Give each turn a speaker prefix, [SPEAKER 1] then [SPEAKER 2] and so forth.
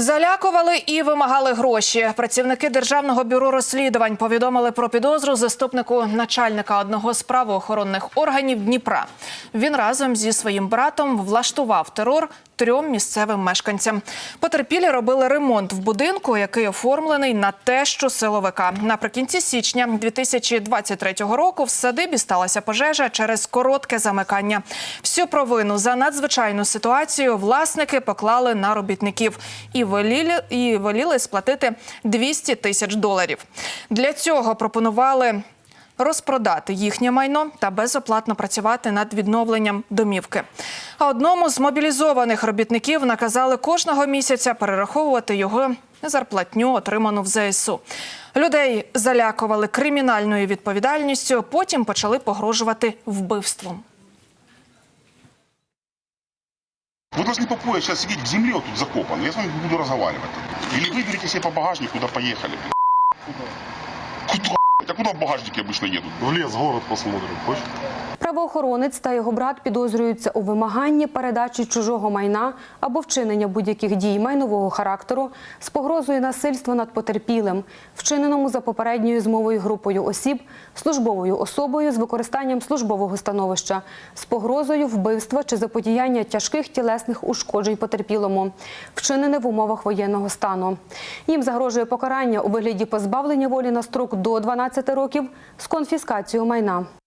[SPEAKER 1] Залякували і вимагали гроші. Працівники державного бюро розслідувань повідомили про підозру заступнику начальника одного з правоохоронних органів Дніпра. Він разом зі своїм братом влаштував терор трьом місцевим мешканцям. Потерпілі робили ремонт в будинку, який оформлений на тещу силовика. Наприкінці січня 2023 року в садибі сталася пожежа через коротке замикання. Всю провину за надзвичайну ситуацію власники поклали на робітників і веліли, і веліли сплатити 200 тисяч доларів. Для цього пропонували розпродати їхнє майно та безоплатно працювати над відновленням домівки. А одному з мобілізованих робітників наказали кожного місяця перераховувати його зарплатню, отриману в ЗСУ. Людей залякували кримінальною відповідальністю, потім почали погрожувати вбивством.
[SPEAKER 2] Вы должны по пояс сейчас сидеть в земле вот тут закопан. Я с вами буду разговаривать. Или выберите себе по багажнику, куда поехали. блин. Куда? блядь? А куда в багажнике обычно едут?
[SPEAKER 3] В лес, город посмотрим. Хочешь?
[SPEAKER 4] Правоохоронець та його брат підозрюються у вимаганні передачі чужого майна або вчинення будь-яких дій майнового характеру з погрозою насильства над потерпілим, вчиненому за попередньою змовою групою осіб, службовою особою з використанням службового становища, з погрозою вбивства чи заподіяння тяжких тілесних ушкоджень потерпілому, вчинене в умовах воєнного стану. Їм загрожує покарання у вигляді позбавлення волі на строк до 12 років з конфіскацією майна.